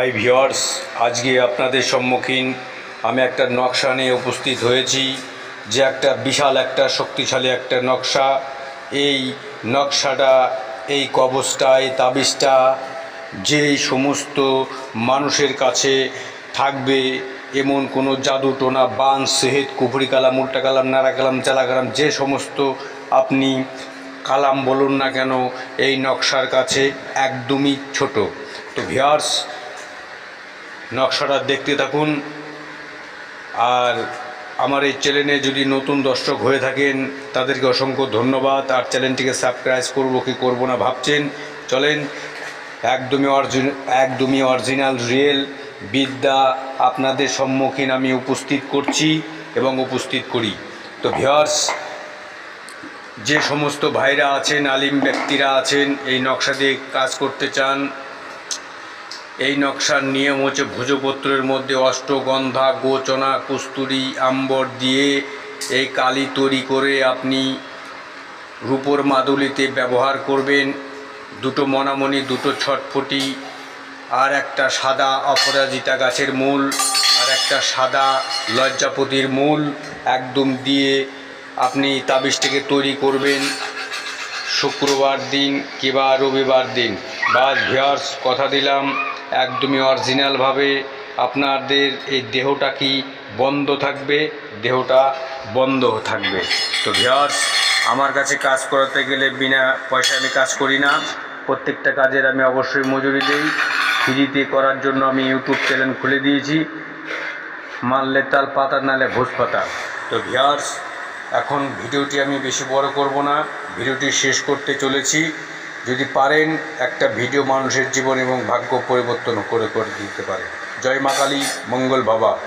High viewers আজকে আপনাদের সম্মুখীন আমি একটা নকশা নিয়ে উপস্থিত হয়েছি, যে একটা বিশাল একটা শক্তিশালী একটা নকশা। এই নকশাটা, এই কবচটা এই তাবিজটা যেই সমস্ত মানুষের কাছে থাকবে, এমন কোনো জাদু টোনা, বান সেহেদ কুফরি কালাম, উল্টা কালাম, নাড়া কালাম, চালা কালাম, যে সমস্ত আপনি কালাম বলুন না কেন, এই নকশার কাছে একদমই ছোট। তো ভিয়ার্স নকশাটা দেখতে থাকুন। আর আমার এই চ্যানেলে যদি নতুন দর্শক হয়ে থাকেন, তাদেরকে অসংখ্য ধন্যবাদ। আর চ্যানেলটিকে সাবস্ক্রাইব করব কি করব না ভাবছেন, চলেন। একদমই অরিজিন, একদমই অরিজিনাল, রিয়েল বিদ্যা আপনাদের সম্মুখীন আমি উপস্থিত করছি এবং উপস্থিত করি। তো ভিওর্স যে সমস্ত ভাইরা আছেন, আলিম ব্যক্তিরা আছেন, এই নকশা দিয়ে কাজ করতে চান এই নকশার নিয়ম হচ্ছে ভুজপত্রের মধ্যে অষ্টগন্ধা, গোচনা, কুস্তুরি, আম্বর দিয়ে এই কালি তৈরি করে আপনি রূপোর মাদুলিতে ব্যবহার করবেন। দুটো মনামণি দুটো ছটফটি, আর একটা সাদা অপরাজিতা গাছের মূল, আর একটা সাদা লজ্জাপতির মূল একদম দিয়ে আপনি তাবিজটাকে তৈরি করবেন। শুক্রবার দিন কিংবা রবিবার দিন। বাস ভিয়ার্স কথা দিলাম। একদমই অরিজিনালভাবে আপনাদের এই দেহটা কি বন্ধ থাকবে? দেহটা বন্ধ থাকবে। তো ভিয়ার্স আমার কাছে কাজ করাতে গেলে বিনা পয়সায় আমি কাজ করি না। প্রত্যেকটা কাজের আমি অবশ্যই মজুরি দিই। ফ্রিতে করার জন্য আমি ইউটিউব চ্যানেল খুলে দিয়েছি। মানলে তাল পাতা, নালে ভোজ পাতা। তো ভিয়ার্স এখন ভিডিওটি আমি বেশি বড় করব না। ভিডিওটি শেষ করতে চলেছি। যদি পারেন একটা ভিডিও মানুষের জীবন এবং ভাগ্য পরিবর্তন করে করে দিতে পারে। জয় মা কালী, মঙ্গল বাবা।